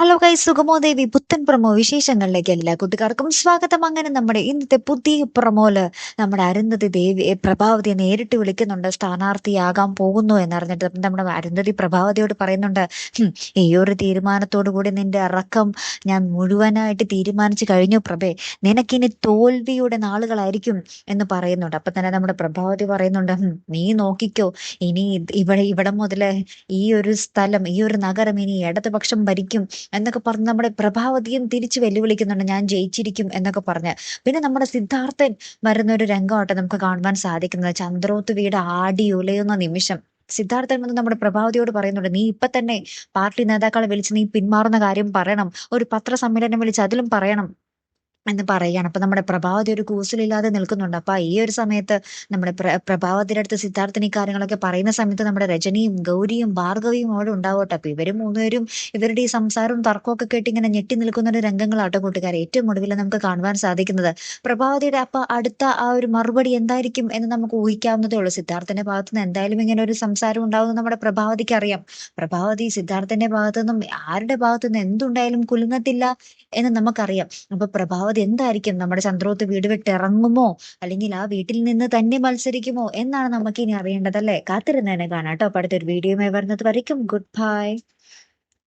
Hello കൈ സുഗമോ ദേവി പുത്തൻ promo വിശേഷങ്ങളിലേക്ക് എല്ലാ കൂട്ടുകാർക്കും സ്വാഗതം. അങ്ങനെ നമ്മുടെ ഇന്നത്തെ പുതിയ പ്രമോൽ നമ്മുടെ അരുന്ധതി ദേവി പ്രഭാവതിയെ നേരിട്ട് വിളിക്കുന്നുണ്ട്. സ്ഥാനാർത്ഥിയാകാൻ പോകുന്നു എന്നറിഞ്ഞിട്ട് നമ്മുടെ അരുന്ധതി പ്രഭാവതിയോട് പറയുന്നുണ്ട് ഈ ഒരു തീരുമാനത്തോടു കൂടി നിന്റെ ഇറക്കം ഞാൻ മുഴുവനായിട്ട് തീരുമാനിച്ചു കഴിഞ്ഞു പ്രഭേ. നിനക്കിനി തോൽവിയുടെ നാളുകളായിരിക്കും എന്ന് പറയുന്നുണ്ട്. അപ്പൊ തന്നെ നമ്മുടെ പ്രഭാവതി പറയുന്നുണ്ട് നീ നോക്കിക്കോ. ഇനി ഇവിടെ ഇവിടെ മുതൽ ഈ ഒരു സ്ഥലം ഈ ഒരു നഗരം ഇനി ഇടതുപക്ഷം ഭരിക്കും. എന്നൊക്കെ പറഞ്ഞ് നമ്മുടെ പ്രഭാവതിയും തിരിച്ച് വെല്ലുവിളിക്കുന്നുണ്ട്. ഞാൻ ജയിച്ചിരിക്കും എന്നൊക്കെ പറഞ്ഞ്. പിന്നെ നമ്മുടെ സിദ്ധാർത്ഥൻ വരുന്ന ഒരു രംഗമാട്ട് നമുക്ക് കാണുവാൻ സാധിക്കുന്നത്. ചന്ദ്രോത്ത് വീട് ആടി ഉലയുന്ന നിമിഷം. സിദ്ധാർത്ഥൻ വന്ന് നമ്മുടെ പ്രഭാവതിയോട് പറയുന്നുണ്ട് നീ ഇപ്പൊ തന്നെ പാർട്ടി നേതാക്കളെ വിളിച്ച് നീ പിന്മാറുന്ന കാര്യം പറയണം. ഒരു പത്രസമ്മേളനം വിളിച്ച് അതിലും പറയണം. എന്ന് പറയുകയാണ്. അപ്പൊ നമ്മുടെ പ്രഭാവതി ഒരു കൂസലില്ലാതെ നിൽക്കുന്നുണ്ട്. അപ്പൊ ഈ ഒരു സമയത്ത് നമ്മുടെ പ്ര പ്രഭാവതിയുടെ അടുത്ത് സിദ്ധാർത്ഥൻ ഈ കാര്യങ്ങളൊക്കെ പറയുന്ന സമയത്ത് നമ്മുടെ രജനിയും ഗൗരിയും ഭാർഗവിയും അവിടെ ഉണ്ടാവട്ടെ. അപ്പൊ ഇവരും മൂന്നുപേരും ഇവരുടെ ഈ സംസാരവും തർക്കവും ഒക്കെ കേട്ട് ഇങ്ങനെ ഞെട്ടി നിൽക്കുന്ന ഒരു രംഗങ്ങളാട്ടോ കൂട്ടുകാരെ. ഏറ്റവും ഒടുവിൽ നമുക്ക് കാണുവാൻ സാധിക്കുന്നത്. പ്രഭാവതിയുടെ അപ്പൊ അടുത്ത ആ ഒരു മറുപടി എന്തായിരിക്കും എന്ന് നമുക്ക് ഊഹിക്കാവുന്നതേ ഉള്ളൂ. സിദ്ധാർത്ഥന്റെ ഭാഗത്ത് നിന്ന് എന്തായാലും ഇങ്ങനെ ഒരു സംസാരം ഉണ്ടാവുമെന്ന് നമ്മുടെ പ്രഭാവതിക്ക് അറിയാം. പ്രഭാവതി സിദ്ധാർത്ഥന്റെ ഭാഗത്തു നിന്നും ആരുടെ ഭാഗത്തു നിന്ന് എന്തുണ്ടായാലും കുലുങ്ങത്തില്ല എന്ന് നമുക്കറിയാം. അപ്പൊ പ്രഭാവതി എന്തായിരിക്കും നമ്മുടെ ചന്ദ്രോത്ത് വീട് വിട്ട് ഇറങ്ങുമോ അല്ലെങ്കിൽ ആ വീട്ടിൽ നിന്ന് തന്നെ മത്സരിക്കുമോ? എന്നാണ് നമുക്ക് ഇനി അറിയേണ്ടത് അല്ലേ? കാത്തിരുന്നതിനെ കാണാം കേട്ടോ. അടുത്തൊരു വീഡിയോയുമായി വരുന്നത് വരയ്ക്കും. Good bye